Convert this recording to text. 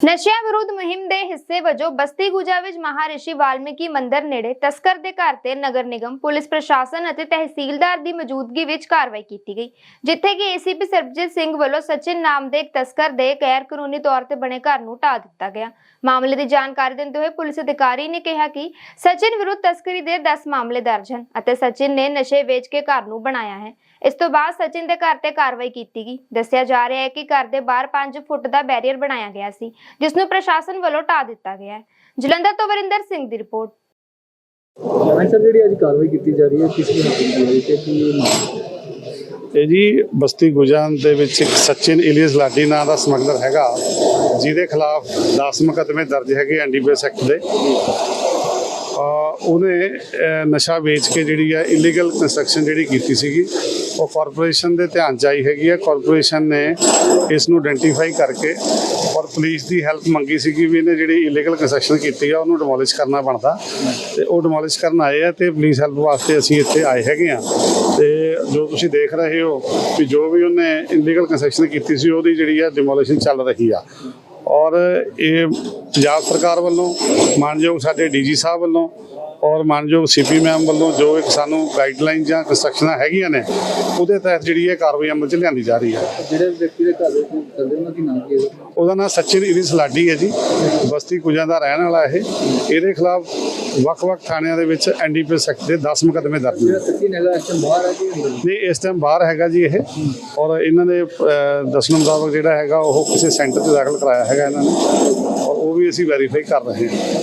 ਨਸ਼ਿਆਂ ਵਿਰੁੱਧ ਮੁਹਿੰਮ ਦੇ ਹਿੱਸੇ ਵਜੋਂ ਬਸਤੀ ਗੁਜਾ ਵਿੱਚ ਮਹਾਰਿਸ਼ੀ ਵਾਲਮੀਕੀ ਮੰਦਿਰ ਨੇੜੇ ਤਸਕਰ ਦੇ ਘਰ ਤੇ ਨਗਰ ਨਿਗਮ, ਪੁਲਿਸ ਪ੍ਰਸ਼ਾਸਨ ਅਤੇ ਤਹਿਸੀਲਦਾਰ ਦੀ ਮੌਜੂਦਗੀ ਵਿੱਚ ਕਾਰਵਾਈ ਕੀਤੀ ਗਈ, ਜਿੱਥੇ ਕਿ ਏਸੀਪੀ ਸਰਬਜੀਤ ਸਿੰਘ ਵੱਲੋਂ ਸਚਿਨ ਨਾਮ ਦੇ ਇੱਕ ਤਸਕਰ ਦੇ ਗੈਰ ਕਾਨੂੰਨੀ ਤੌਰ ਤੇ ਬਣੇ ਘਰ ਨੂੰ ਢਾਹ ਦਿੱਤਾ ਗਿਆ। ਮਾਮਲੇ ਦੀ ਜਾਣਕਾਰੀ ਦਿੰਦੇ ਹੋਏ ਪੁਲਿਸ ਅਧਿਕਾਰੀ ਨੇ ਕਿਹਾ ਕਿ ਸਚਿਨ ਵਿਰੁੱਧ ਤਸਕਰੀ ਦੇ 10 ਮਾਮਲੇ ਦਰਜ ਹਨ ਅਤੇ ਸਚਿਨ ਨੇ ਨਸ਼ੇ ਵੇਚ ਕੇ ਘਰ ਨੂੰ ਬਣਾਇਆ ਹੈ। ਇਸ ਤੋਂ ਬਾਅਦ ਸਚਿਨ ਦੇ ਘਰ ਤੇ ਕਾਰਵਾਈ ਕੀਤੀ ਗਈ। ਦੱਸਿਆ ਜਾ ਰਿਹਾ ਹੈ ਕਿ ਘਰ ਦੇ ਬਾਹਰ 5 ਫੁੱਟ ਦਾ ਬੈਰੀਅਰ ਬਣਾਇਆ ਗਿਆ ਸੀ ਜਿਸ ਨੂੰ ਪ੍ਰਸ਼ਾਸਨ ਵੱਲੋਂ ਢਾਹ ਦਿੱਤਾ ਗਿਆ ਹੈ। ਜਲੰਧਰ ਤੋਂ ਵਰਿੰਦਰ ਸਿੰਘ ਦੀ ਰਿਪੋਰਟ। ਹਾਂਜੀ ਸਰ ਜਿਹੜੀ ਅੱਜ ਕਾਰਵਾਈ ਕੀਤੀ ਜਾ ਰਹੀ ਹੈ ਕਿਸ ਨੂੰ ਕੀਤੀ ਜਾ ਰਹੀ ਹੈ ਤੇ ਕੀ ਜੀ ਬਸਤੀ ਗੁਜਾਨ ਦੇ ਵਿੱਚ ਇੱਕ ਸਚਿਨ ਇਲੀਅਸ ਲਾਡੀ ਨਾਂ ਦਾ ਸਮਗਲਰ ਹੈਗਾ ਜਿਹਦੇ ਖਿਲਾਫ 10 ਮੁਕੱਦਮੇ ਦਰਜ ਹੈਗੇ ਐਨਡੀਪੀਐਸ ਐਕਟ ਦੇ। ਉਹਨੇ ਨਸ਼ਾ ਵੇਚ ਕੇ ਜਿਹੜੀ ਆ ਇਲੀਗਲ ਕੰਸਟਰਕਸ਼ਨ ਜਿਹੜੀ ਕੀਤੀ ਸੀਗੀ, ਉਹ ਕਾਰਪੋਰੇਸ਼ਨ ਦੇ ਧਿਆਨ ਚ ਆਈ ਹੈਗੀ ਆ। ਕਾਰਪੋਰੇਸ਼ਨ ਨੇ ਇਸ ਨੂੰ ਆਇਡੈਂਟੀਫਾਈ ਕਰਕੇ ਔਰ ਪੁਲਿਸ ਦੀ ਹੈਲਪ ਮੰਗੀ ਸੀਗੀ ਵੀ ਇਹਨੇ ਜਿਹੜੀ ਇਲੀਗਲ ਕੰਸਟਰਕਸ਼ਨ ਕੀਤੀ ਆ, ਉਹਨੂੰ ਡਿਮੋਲਿਸ਼ ਕਰਨਾ ਬਣਦਾ। ਤੇ ਉਹ ਡਿਮੋਲਿਸ਼ ਕਰਨ ਆਏ ਆ ਤੇ ਪੁਲਿਸ ਹੈਲਪ ਵਾਸਤੇ ਅਸੀਂ ਇੱਥੇ ਆਏ ਹੈਗੇ ਆ। ਤੇ ਜੋ ਤੁਸੀਂ ਦੇਖ ਰਹੇ ਹੋ ਕਿ ਜੋ ਵੀ ਉਹਨੇ ਇਲੀਗਲ ਕੰਸਟਰਕਸ਼ਨ ਕੀਤੀ ਸੀ, ਉਹਦੀ ਜਿਹੜੀ ਆ ਡਿਮੋਲਿਸ਼ਨ ਚੱਲ ਰਹੀ ਆ। ਔਰ ਇਹ ਪੰਜਾਬ ਸਰਕਾਰ ਵੱਲੋਂ ਮਾਨਯੋਗ ਸਾਡੇ ਡੀਜੀ ਸਾਹਿਬ ਵੱਲੋਂ ਔਰ ਮਾਨਯੋਗ ਸੀਪੀ ਮੈਮ ਵੱਲੋਂ ਜੋ ਇੱਕ ਸਾਨੂੰ ਗਾਈਡਲਾਈਨ ਜਾਂ ਕੰਸਟਰਕਸ਼ਨਾਂ ਹੈਗੀਆਂ ਨੇ ਉਹਦੇ ਤਹਿਤ ਜਿਹੜੀ ਇਹ ਕਾਰਵਾਈ ਅਮਲ 'ਚ ਲਿਆਂਦੀ ਜਾ ਰਹੀ ਹੈ। ਜਿਹੜੇ ਵਿਅਕਤੀ ਦੇ ਘਰ ਵਿੱਚ ਚੱਲਦੇ ਉਹਨਾਂ ਦੀ ਨਾਮ ਕੀ ਹੈ? ਉਹਦਾ ਨਾਮ ਸਚਿਨ ਇਰੀ ਸਲਾਡੀ ਹੈ ਜੀ। ਬਸਤੀ ਕੁਜਾਂ ਦਾ ਰਹਿਣ ਵਾਲਾ ਇਹ। ਇਹਦੇ ਖਿਲਾਫ ਵੱਖ-ਵੱਖ ਥਾਣਿਆਂ ਦੇ ਵਿੱਚ ਐਨਡੀਪੀਐਸ ਐਕਟ ਦੇ 10 ਮੁਕੱਦਮੇ ਦਰਜ ਨੇ ਇਸ ਟਾਈਮ ਬਾਹਰ ਨਹੀਂ ਇਸ ਟਾਈਮ ਬਾਹਰ ਹੈਗਾ ਜੀ ਇਹ। ਔਰ ਇਹਨਾਂ ਦੇ ਅਹ, ਮੁਤਾਬਕ ਜਿਹੜਾ ਹੈਗਾ ਉਹ ਕਿਸੇ ਸੈਂਟਰ 'ਚ ਦਾਖਲ ਕਰਾਇਆ ਹੈਗਾ ਇਹਨਾਂ ਨੇ। ਔਰ ਉਹ ਵੀ ਅਸੀਂ ਵੈਰੀਫਾਈ ਕਰ ਰਹੇ ਹਾਂ।